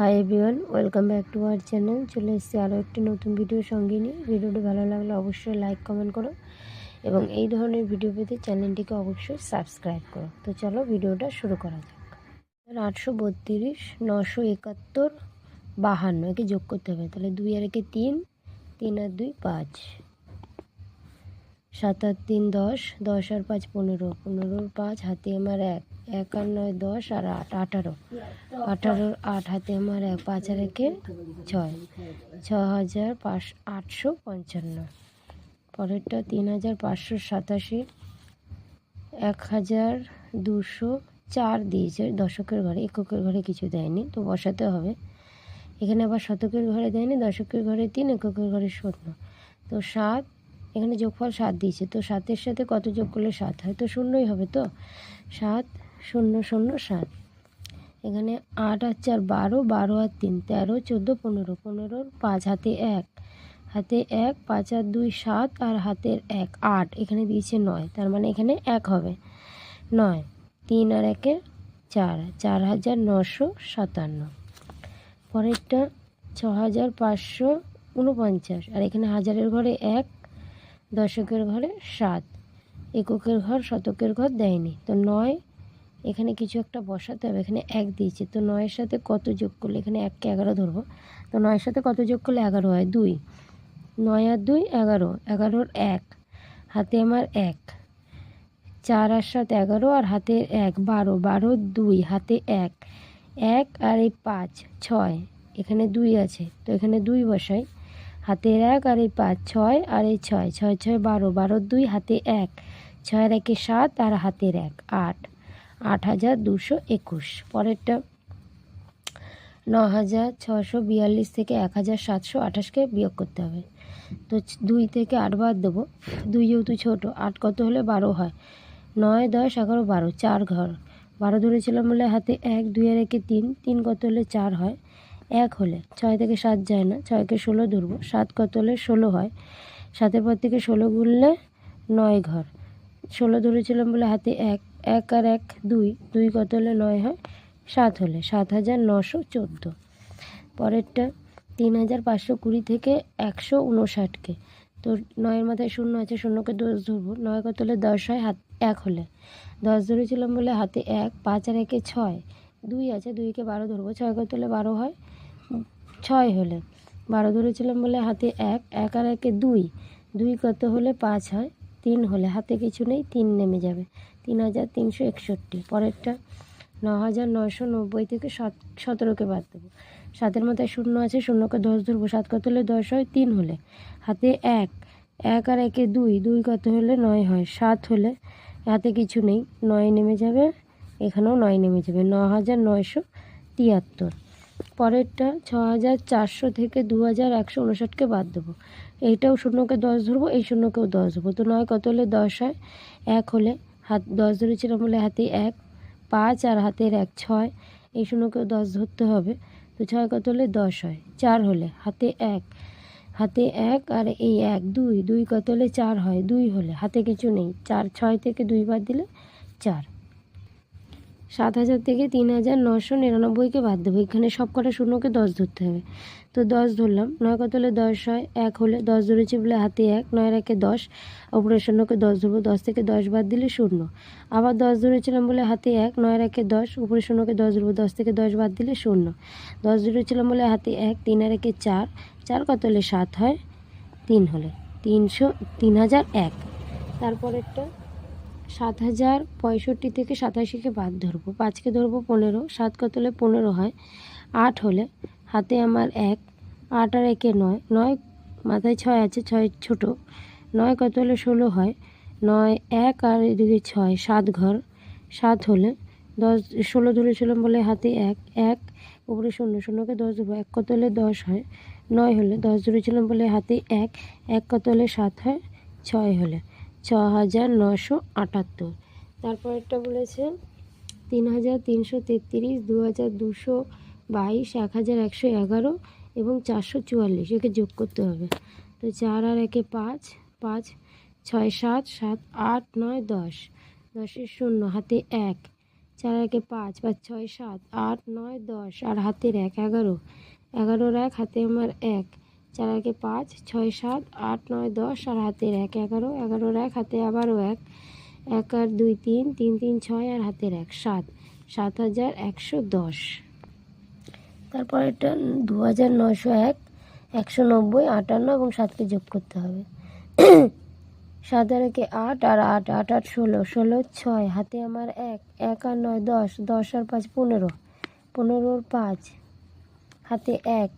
Hi everyone welcome back to our channel চলে এসেছি আরও একটি নতুন ভিডিও সঙ্গে নিয়ে। ভিডিওটি ভালো লাগলে অবশ্যই লাইক কমেন্ট করো এবং এই ধরনের ভিডিও পেতে চ্যানেলটিকে অবশ্যই সাবস্ক্রাইব করো। তো চলো ভিডিওটা শুরু করা যাক। আটশো বত্রিশ নশো একাত্তর, বাহান্ন, একে যোগ করতে হবে। তাহলে দুই আর একে তিন তিন আর দুই পাঁচ। সাত আর তিন দশ দশ আর পাঁচ পনেরো, পনেরোর পাঁচ, হাতে আমার এক। এক আর নয় দশ আর আট, আঠারো। আঠারোর আট হাতে আমার এক, পাঁচ আর একে ছয়। ছ হাজার পাঁচ আটশো পঞ্চান্ন। পরেরটা তিন হাজার পাঁচশো সাতাশি। এক হাজার দুশো চার দিয়েছে। দশকের ঘরে, এককের ঘরে কিছু দেয়নি, তো বসাতে হবে। এখানে আবার শতকের ঘরে দেয়নি, দশকের ঘরে তিন, এককের ঘরে শূন্য। তো সাত, এখানে যোগফল সাত দিয়েছে। তো সাতের সাথে কত যোগ করলে সাত হয়? তো শূন্যই হবে তো। সাত শূন্য শূন্য, সাত। এখানে আট আর চার বারো বারো আর তিন, তেরো, চোদ্দ, পনেরো, পনেরোর পাঁচ, হাতে এক। হাতে এক, পাঁচ আর দুই, সাত আর হাতের এক, আট। এখানে দিয়েছে নয়, তার মানে এখানে এক হবে। নয়, তিন আর একে চার চার হাজার নশো সাতান্ন। পরেরটা ছ হাজার পাঁচশো উনপঞ্চাশ। আর এখানে হাজারের ঘরে এক, দশকের ঘরে সাত। এককের ঘর শতকের ঘর দেয়নি। তো নয় এখানে কিছু একটা বসাতে হবে, এখানে এক দিয়েছে। তো নয়ের সাথে কত যোগ করলে, এখানে এককে এগারো ধরবো। তো নয়ের সাথে কত যোগ করলে এগারো হয়? দুই। নয় আর দুই, এগারো। এগারোর এক। হাতে আমার এক। চার আর সাত এগারো আর হাতে এক, বারো। বারো দুই, হাতে এক। এক আর এই পাঁচ, ছয়। এখানে দুই আছে, তো এখানে দুই বসাই। হাতের এক আর এই পাঁচ, ছয় আর এই ছয়। ছয় ছয়, বারো। বারোর দুই, হাতে এক। ছয়ের একে সাত আর হাতের এক, আট। আট হাজার দুশো একুশ। পরেরটা ন হাজার ছশো বিয়াল্লিশ থেকে এক হাজার সাতশো আঠাশকে বিয়োগ করতে হবে। তো দুই থেকে আট বাদ দেবো। দুই যেহেতু ছোটো, আট কত হলে বারো হয়? নয়, দশ, এগারো, বারো, চার ঘর। বারো ধরেছিলাম বলে হাতে এক, দুই আর একে তিন। তিন কত হলে চার হয়? এক হলে। ছয় থেকে সাত যায় না। ছয়কে ষোলো ধরবো। সাত কত হলে ষোলো হয়? সাতের পর থেকে ষোলো গুনলে নয় ঘর। ষোলো ধরেছিলাম বলে হাতে এক এক আর এক দুই দুই কত হলে নয় হয়? সাত হলে, সাত হাজার নশো চোদ্দ। পরেরটা, তিন হাজার পাঁচশো কুড়ি থেকে একশো উনষাটকে তো নয়ের মাথায় শূন্য আছে, শূন্যকে দশ ধরবো। নয় কত হলে দশ হয়? হাত, এক হলে। দশ ধরেছিলাম বলে হাতে এক, পাঁচ আর একে ছয়। দুই আছে, দুইকে বারো ধরবো। ছয় কত হলে বারো হয়? ছয় হলে। বারো ধরেছিলাম বলে হাতে এক এক আর একে দুই। দুই কত হলে পাঁচ হয়? তিন হলে হাতে কিছু নেই, তিন নেমে যাবে। তিন হাজার তিনশো একষট্টি, পরেরটা ন হাজার নয়শো নব্বই থেকে সাত, সতেরোকে বাদ দেবো। সাতের মাথায় শূন্য আছে, শূন্যকে দশ ধরবো। সাত কত হলে দশ হয়? তিন হলে। হাতে এক এক আর একে দুই দুই কত হলে নয় হয়? সাত হলে হাতে কিছু নেই, নয় নেমে যাবে। এখানেও নয় নেমে যাবে। ন হাজার নয়শো তিয়াত্তর। পরেরটা ছ হাজার চারশো থেকে দু হাজার একশো উনষাটকে বাদ দেবো। এইটাও শূন্যকে দশ ধরবো, এই শূন্যকেও দশ ধরবো। তো নয় কত হলে দশ হয়? এক হলে হাত, দশ ধরেছিলাম বলে হাতে এক, পাঁচ আর হাতের এক ছয়, এই শূন্যকেও দশ ধরতে হবে। তো ছয় কত হলে দশ হয়? চার হলে হাতে এক হাতে এক আর এই এক, দুই দুই কত হলে চার হয়? দুই হলে, হাতে কিছু নেই। চার, ছয় থেকে দুই বাদ দিলে চার। সাত হাজার থেকে তিন হাজার নশো নিরানব্বইকে বাদ দেবো এখানে সব কটা শূন্যকে দশ ধরতে হবে। তো দশ ধরলাম, নয় কত হলে দশ হয়? এক হলে দশ ধরেছি বলে হাতে এক, নয়ের একে দশ, অপরের শূন্যকে দশ ধরবো, দশ থেকে দশ বাদ দিলে শূন্য। আবার দশ ধরেছিলাম বলে হাতে এক, নয়ের একে দশ উপরের শূন্যকে দশ ধরবো, দশ থেকে দশ বাদ দিলে শূন্য। দশ ধরেছিলাম বলে হাতে এক তিন আর একে চার চার কত হলে সাত হয়? তিন হলে, তিনশো, তিন হাজার এক। তারপরেরটা সাত হাজার পঁয়ষট্টি থেকে সাতাশিকে বাদ ধরবো। পাঁচকে ধরবো পনেরো, সাত কত হলে পনেরো হয়? আট হলে। হাতে আমার এক, আট আর একে নয়। নয় মাথায় ছয় আছে, ছয় ছোট। নয় কত হলে ষোলো হয়? নয় এক আর এদিকে ছয়, সাত ঘর। সাত হলে দশ, ষোলো ধরেছিলাম বলে হাতে এক। এক উপরে শূন্য, শূন্যকে দশ দেবো এক কত হলে দশ হয়? নয় হলে দশ ধরেছিলাম বলে হাতে এক। এক কত হলে সাত হয়? ছয় হলে। ছ হাজার নশো আটাত্তর। তারপরেরটা বলেছে তিন হাজার তিনশো তেত্রিশ দু হাজার দুশো বাইশ, এক হাজার একশো এগারো এবং চারশো চুয়াল্লিশ। একে যোগ করতে হবে। তো চার আর একে পাঁচ পাঁচ, ছয়, সাত সাত, আট, নয়, দশ। দশের শূন্য, হাতে এক। চার একে পাঁচ পাঁচ, ছয়, সাত, আট, নয়, দশ। আর হাতের এক, এগারো। এগারোর এক, হাতে আমার এক। চার একে পাঁচ, ছয় সাত, আট নয় দশ, আর হাতের এক এগারো, এগারোর এক, হাতে আবারও এক এক আর দুই তিন তিন তিন ছয়, আর হাতের এক সাত সাত হাজার একশো দশ। তারপর এটা দু হাজার নশো এক, একশো নব্বই, আটান্ন এবং সাতকে যোগ করতে হবে। সাত আর একে আট, আর আট আট আট, ষোলো ষোলো, ছয়, হাতে আমার এক এক আর নয়, দশ দশ আর পাঁচ, পনেরো, পনেরোর পাঁচ, হাতে এক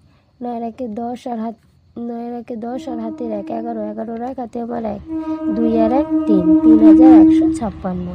নয়ের একে দশ আর হাত নয়ের একে দশ আর হাতের এক, এগারো, এগারোর এক, হাতে আমার এক, দুই আর এক, তিন তিন হাজার একশো ছাপ্পান্ন।